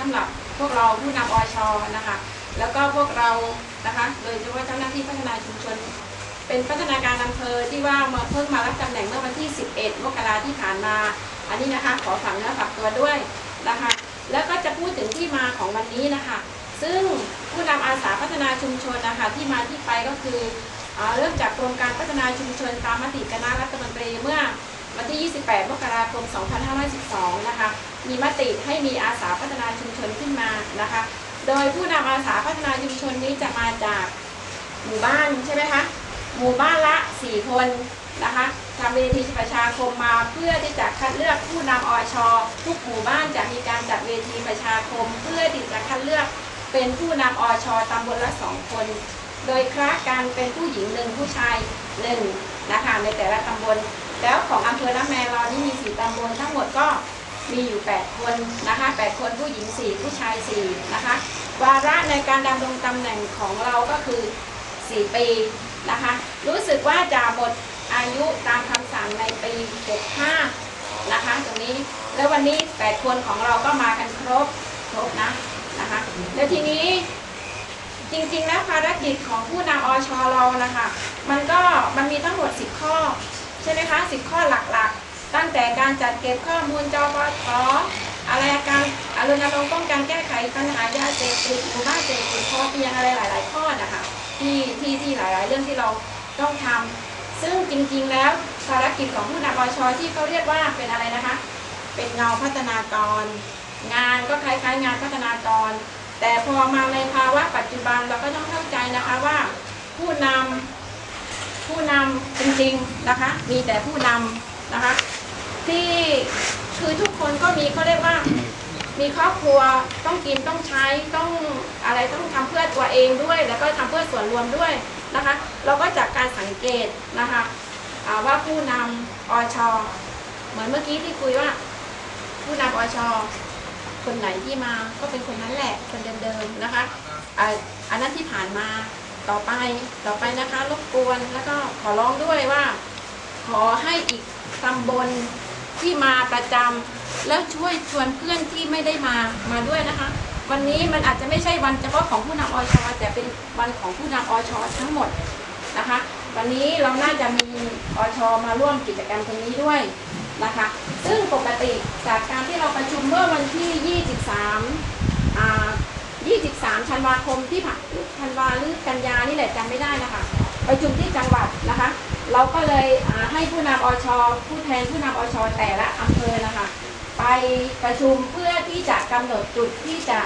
สำคัญสำหรับพวกเราผู้นำอชนะคะ แล้วก็พวกเรานะคะ โดยเฉพาะเจ้าหน้าที่พัฒนาชุมชน เป็นพัฒนาการอำเภอที่ว่ามาเพิ่งมารับตำแหน่งเมื่อวันที่ 11 มกราที่ผ่านมา อันนี้นะคะขอฝากเนื้อฝากตัวด้วยนะคะ แล้วก็จะพูดถึงที่มาของวันนี้นะคะ ซึ่งผู้นำอาสาพัฒนาชุมชนนะคะที่มาที่ไปก็คืออ่าเริ่มจากโครงการพัฒนาชุมชนตามมติคณะรัฐมนตรี ที่ 28 มกราคม 2512 นะคะ มีมติให้มีอาสาพัฒนาชุมชนขึ้นมานะคะ โดยผู้นำอาสาพัฒนาชุมชนนี้จะมาจากหมู่บ้านใช่ไหมคะ หมู่บ้านละ 4 คนนะคะทำเวทีประชาคมมาเพื่อที่จะคัดเลือกผู้นำอชทุกหมู่บ้านจะมีการจัดเวทีประชาคม เพื่อที่จะคัดเลือกเป็นผู้นำอชตำบลละสองคน โดยคละกันเป็นผู้หญิงหนึ่งผู้ชายหนึ่งนะคะในแต่ละตำบล แล้วของอำเภอละแมเรานี่มีสี่ตำบลทั้งหมดก็มีอยู่ 8 คนนะคะ8คนผู้หญิง 4 ผู้ชาย 4 นะคะ วาระในการดำรงตำแหน่งของเราก็คือ 4 ปีนะคะ รู้สึกว่าจะหมดอายุตามคำสั่งในปี 65 นะคะ ตรงนี้ แล้ววันนี้ 8 คนของเราก็มากันครบ ครบนะนะคะ แล้วทีนี้จริงๆแล้วภารกิจของผู้นำอชเรานะคะ มันก็มันมีทั้งหมด 10 ข้อ ช่ไหมคะ10ข้อหลักๆ ตั้งแต่การจัดเก็บข้อมูลจอปทอะไรการอรณรงค์ป้องกันแก้ไขปัญหายาเสพติดหมู่บ้านเสพติดพอเพียงอะไรหลาย ๆ ข้อนะคะที่ที่ที่หลาย ๆ เรื่องที่เราต้องทำซึ่งจริง ๆ แล้วภารกิจของผู้นำอชที่เขาเรียกว่าเป็นอะไรนะคะ เป็นเงาพัฒนากร งานก็คล้าย ๆ งานพัฒนากร แต่พอมาในภาวะปัจจุบันเราก็ต้องเข้าใจนะคะว่า ผู้นำ ผู้นำจริงๆนะคะ มีแต่ผู้นำนะคะ ที่คือทุกคนก็มีเขาเรียกว่า มีครอบครัวต้องกินต้องใช้ต้องอะไรต้องทำเพื่อตัวเองด้วย แล้วก็ทำเพื่อส่วนรวมด้วยนะคะ เราก็จากการสังเกตนะคะว่าผู้นำอชเหมือนเมื่อกี้ที่คุยว่า ผู้นำอชคนไหนที่มาก็เป็นคนนั้นแหละคนเดิมๆนะคะอ่าอันนั้นที่ผ่านมา ต่อไปต่อไปนะคะรบกวนแล้วก็ขอร้องด้วยว่า ขอให้อีกตำบลที่มาประจำแล้วช่วยชวนเพื่อนที่ไม่ได้มามาด้วยนะคะ วันนี้มันอาจจะไม่ใช่วันเฉพาะของผู้นำอชแต่เป็นวันของผู้นำอชทั้งหมดนะคะ วันนี้เราน่าจะมีอชมาร่วมกิจกรรมตรงนี้ด้วยนะคะ ซึ่งปกติจากการที่เราประชุมเมื่อวันที่ 23อ่า 23 ธันวาคมที่ผ่านธันวาหรือกันยานี่แหละจำไม่ได้นะคะประชุมที่จังหวัดนะคะ เราก็เลยให้ผู้นำอชผู้แทนผู้นำอชแต่ละอำเภอนะคะ ไปประชุมเพื่อที่จะกำหนดจุดที่จะ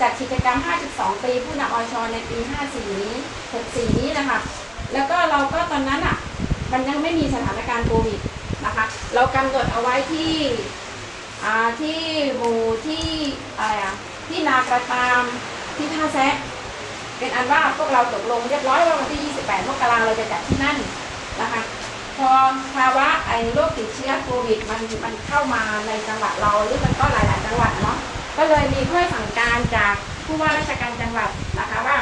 จัดกิจกรรม 52 ปีผู้นำอชในปี 54 นี้ 64 นี้นะคะ แล้วก็เราก็ตอนนั้นอะ มันยังไม่มีสถานการณ์โควิดนะคะ เรากำหนดเอาไว้ที่ที่หมู่ที่อะไรอะ ที่นากระตามที่ท่าแซะเป็นอันว่าพวกเราตกลงเรียบร้อยว่าวันที่ 28 มกราเราจะจัดที่นั่นนะคะ พอภาวะไอ้โรคติดเชื้อโควิดมันมันเข้ามาในจังหวัดเราหรือมันก็หลาย ๆ จังหวัดเนาะก็เลยมีข้อสั่งการจากผู้ว่าราชการจังหวัดนะคะว่า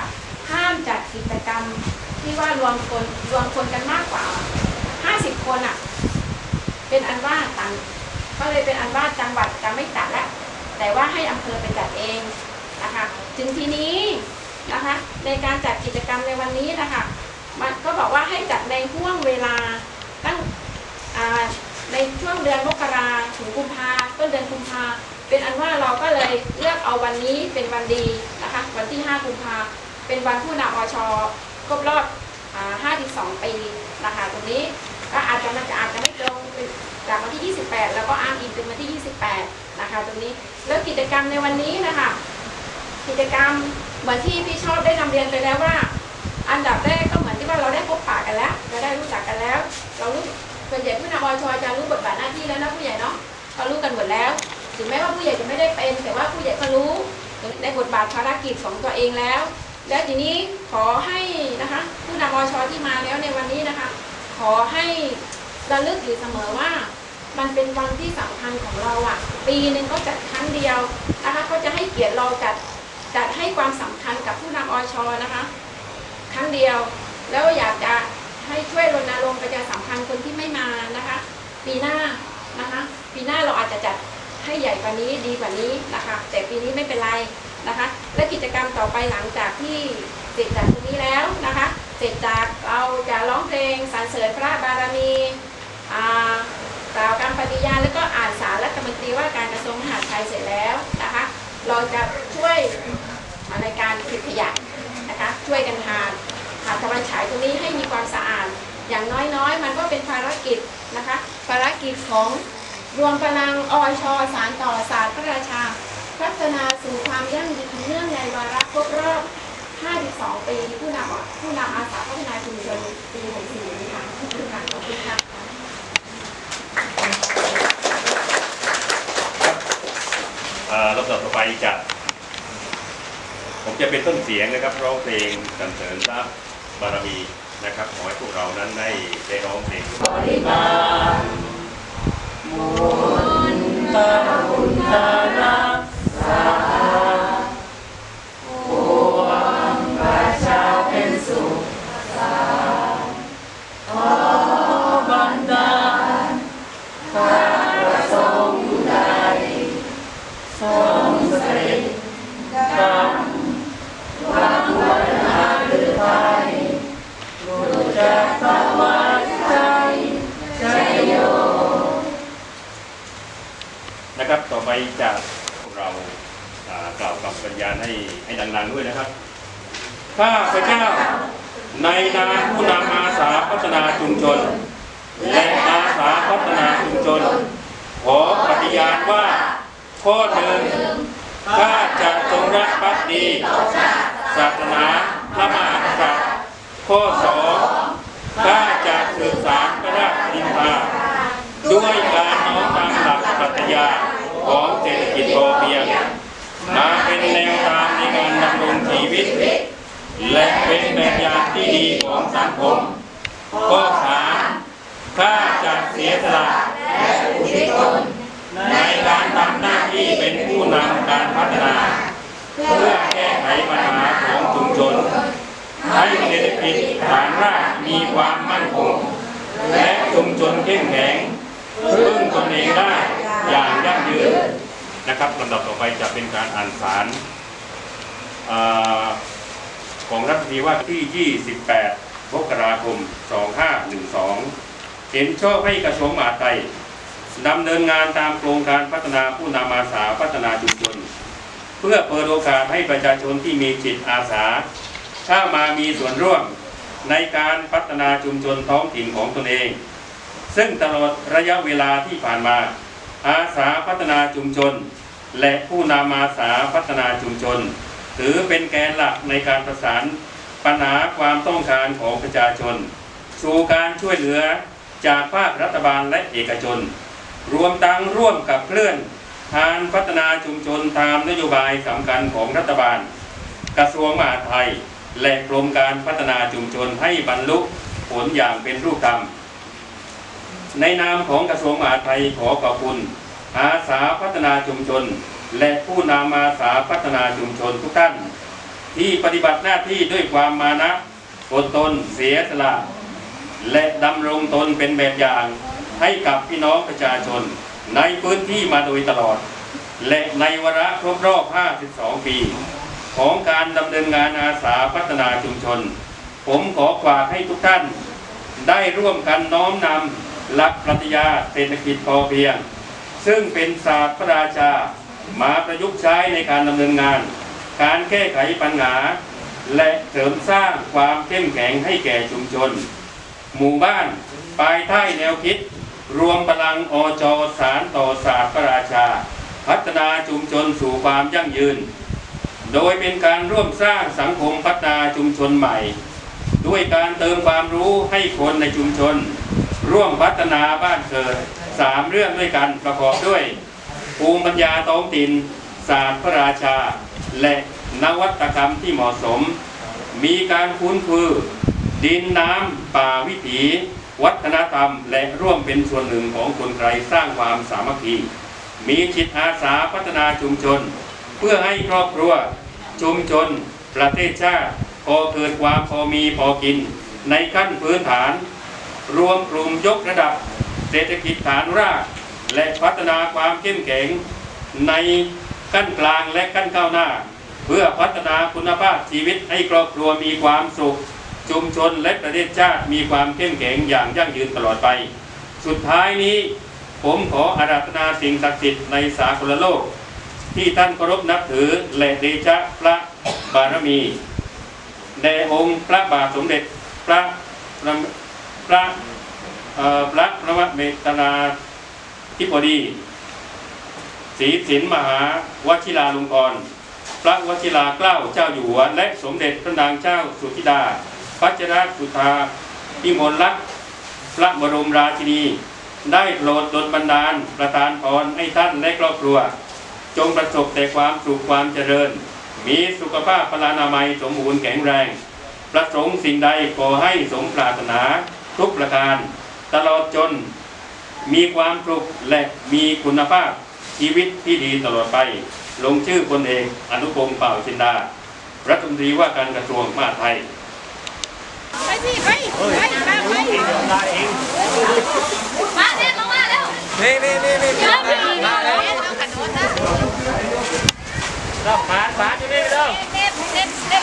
ห้ามจัดกิจกรรมที่ว่ารวมคนรวมคนกันมากกว่า 50 คนอะ เป็นอันว่าต่างก็เลยเป็นอันว่าจังหวัดจะไม่จัดแล้ว แต่ว่าให้อำเภอไปจัดเองนะคะถึงทีนี้นะคะในการจัดกิจกรรมในวันนี้นะคะมันก็บอกว่าให้จัดในห่วงเวลาตั้งในช่วงเดือนมกราถึงกุมภาต้นเดือนกุมภาเป็นอันว่าเราก็เลยเลือกเอาวันนี้เป็นวันดีนะคะวันที่ 5 กุมภาเป็นวันผู้นำอชครบรอบอ่า52 ปีนะคะตรงนี้ ก็อาจจะมันจะอาจจะไม่ตรงเป็นจากวันที่ 28 แล้วก็อ้างอิงเป็นวันที่ 28 นะคะ ตรงนี้แล้วกิจกรรมในวันนี้นะคะ กิจกรรมเหมือนที่พี่ชอบได้นำเรียนไปแล้วว่า อันดับแรกก็เหมือนที่ว่าเราได้พบปะกันแล้วเราได้รู้จักกันแล้ว เรารู้ส่วนใหญ่ผู้นำอชอจะรู้บทบาทหน้าที่แล้วนะผู้ใหญ่เนาะเขารู้กันหมดแล้วถึงแม้ว่าผู้ใหญ่จะไม่ได้เป็น แต่ว่าผู้ใหญ่ก็รู้ในบทบาทภารกิจของตัวเองแล้ว แล้วทีนี้ขอให้นะคะผู้นำอชอที่มาแล้วในวันนี้นะคะ ขอให้ระลึกอยู่เสมอว่า มันเป็นวันที่สำคัญของเราอะปีหนึ่งก็จัดครั้งเดียวนะคะเขาจะให้เกียรติเราจัดจัดให้ความสำคัญกับผู้นำอชนะคะ ครั้งเดียว แล้วอยากจะให้ช่วยรณรงค์ประชาสัมพันธ์คนที่ไม่มานะคะ ปีหน้านะคะ ปีหน้าเราอาจจะจัดให้ใหญ่กว่านี้ดีกว่านี้นะคะ แต่ปีนี้ไม่เป็นไรนะคะ และกิจกรรมต่อไปหลังจากที่เสร็จจากตรงนี้แล้วนะคะ เสร็จจากเราจะร้องเพลงสรรเสริญพระบารมีอ่ากล่าวคำปฏิญาณแล้วก็อ่านสารรัฐมนตรีว่าการกระทรวงมหาดไทยเสร็จแล้วนะคะเราจะช่วยในการเก็บขยะนะคะช่วยกันทานหาดตะวันฉายตรงนี้ให้มีความสะอาดอย่างน้อยๆ มันก็เป็นภารกิจนะคะภารกิจของรวมพลังอชสารต่อศาสตร์พระราชา พัฒนาสู่ความยั่งยืนเนื่องในวาระครบรอบ 52 ปีผู้นำผู้นำอาสาพัฒนาชุมชนปี64นี้ค่ะขอบคุณค่ะขอบคุณค่ะอ่าลำดับต่อไปจะผมจะเป็นต้นเสียงนะครับร้องเพลงสรรเสริญพระบารมีนะครับขอให้พวกเรานั้นได้ได้ร้องเพลงนะครับต่อไปจะพวกเรากล่าวคำปริญญาให้ให้ดังๆด้วยนะครับ ข้าพระเจ้า ในนามผู้นำอาสาพัฒนาชุมชน และอาสาพัฒนาชุมชน ขอปฏิญาณว่าข้อหนึ่งข้าจะจงรักภักดีศาสนาพระมหากษัตริย์ข้อสองข้าจะสืบสารพระราชดินทาด้วยการน้อมนำหลักปรัชญา ของเศรษฐกิจพอเพียง มาเป็นแนวทางในการดำรงชีวิต และเป็นแบบอย่างที่ดีของสังคมข้อสามข้าจะเสียสละในการทำหน้าที่เป็นผู้นำการพัฒนา เพื่อแก้ไขปัญหาของชุมชน ให้เศรษฐกิจฐานรากมีความมั่นคง และชุมชนเข้มแข็งพึ่งตนเองได้ อย่างยั่งยืนนะครับลำดับต่อไปจะเป็นการอ่านสารอของรัฐมนีว่าที่ 28 มกราคม 2512 เห็นชอบให้กระทรวงมหาดไทยดำเนินงานตามโครงการพัฒนาผู้นำอาสาพัฒนาชุมชน เพื่อเปิดโอกาสให้ประชาชนที่มีจิตอาสาเข้ามามีส่วนร่วมในการพัฒนาชุมชนท้องถิ่นของตนเอง ซึ่งตลอดระยะเวลาที่ผ่านมา อาสาพัฒนาชุมชน และผู้นำอาสาพัฒนาชุมชน ถือเป็นแกนหลักในการประสานปัญหาความต้องการของประชาชน สู่การช่วยเหลือจากภาครัฐบาลและเอกชน รวมทั้งร่วมกับเคลื่อนทานพัฒนาชุมชนตามนโยบายสำคัญของรัฐบาล กระทรวงมหาดไทย และกรมการพัฒนาชุมชนให้บรรลุผลอย่างเป็นรูปธรรม ในนามของกระทรวงมหาดไทยขอขอบคุณ อาสาพัฒนาชุมชน และผู้นำอาสาพัฒนาชุมชนทุกท่าน ที่ปฏิบัติหน้าที่ด้วยความมานะอดทนเสียสละ และดำรงตนเป็นแบบอย่างให้กับพี่น้องประชาชน ในพื้นที่มาโดยตลอด และในวาระครบรอบ 52 ปี ของการดำเนินงานอาสาพัฒนาชุมชน ผมขอฝากให้ทุกท่าน ได้ร่วมกันน้อมนำหลักปรัชญาเศรษฐกิจพอเพียง ซึ่งเป็นศาสตร์พระราชา มาประยุกต์ใช้ในการดำเนินงาน การแก้ไขปัญหา และเสริมสร้างความเข้มแข็งให้แก่ชุมชน หมู่บ้านภายใต้แนวคิด รวมพลังอจสารต่อศาสตร์พระราชา พัฒนาชุมชนสู่ความยั่งยืน โดยเป็นการร่วมสร้างสังคมพัฒนาชุมชนใหม่ ด้วยการเติมความรู้ให้คนในชุมชน ร่วมพัฒนาบ้านเกิด สามเรื่องด้วยกันประกอบด้วยภูมิปัญญาท้องถิ่นศาสตร์พระราชา และนวัตกรรมที่เหมาะสม มีการคุ้นคือดินน้ำป่าวิถี วัฒนธรรม และร่วมเป็นส่วนหนึ่งของคนไทยสร้างความสามัคคี มีจิตอาสาพัฒนาชุมชน เพื่อให้ครอบครัว ชุมชน ประเทศชาติพอเกิดความพอมีพอกิน ในขั้นพื้นฐาน รวมกลุ่มยกระดับ เศรษฐกิจฐานราก และพัฒนาความเข้มแข็งในขั้นกลางและขั้นก้าวหน้า เพื่อพัฒนาคุณภาพชีวิตให้ครอบครัวมีความสุข ชุมชนและประเทศชาติมีความเข้มแข็งอย่างยั่งยืนตลอดไป สุดท้ายนี้ ผมขออาราธนาสิ่งศักดิ์สิทธิ์ในสากลโลก ที่ท่านเคารพนับถือและเดชะพระบารมีแด่องค์พระบาทสมเด็จพระพระพระ เอ่อพระเมตนาธิบดีศรีสินมหาวชิราลงกร พระวชิราเกล้าเจ้าอยู่หัวและสมเด็จพระนางเจ้าสุธิดาพัชรสุธาพิมลลักษ์พระบรมราชินี ได้โปรดดลบันดาลประทานพรให้ท่านและครอบครัว จงประสบแต่ความสุขความเจริญ มีสุขภาพพลานามัยสมบูรณ์แข็งแรง ประสงค์สิ่งใดขอให้สมปรารถนาทุกประการ ตลอดจนมีความสุขและมีคุณภาพชีวิตที่ดีตลอดไป ลงชื่อคนเองอนุพงศ์เป่าชินดา รัฐมนตรีว่าการกระทรวงมหาดไทยไปสิไปไปไปไปมาเด็ดลงมาแล้วนี่นี่นี่นี่เยอะไปอีกแล้วเด็ดเอาขนมนะเราผ่านผ่านอยู่นี่เด้อเด็ดเด็ดเด็ด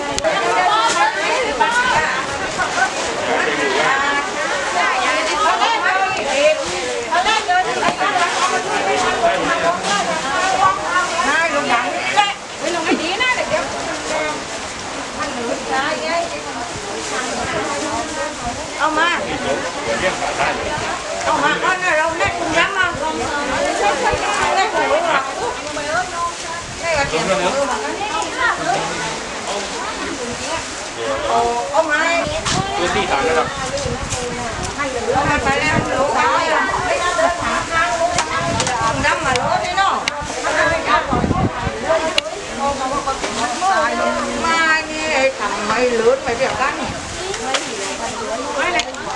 lớn mày vẹo căng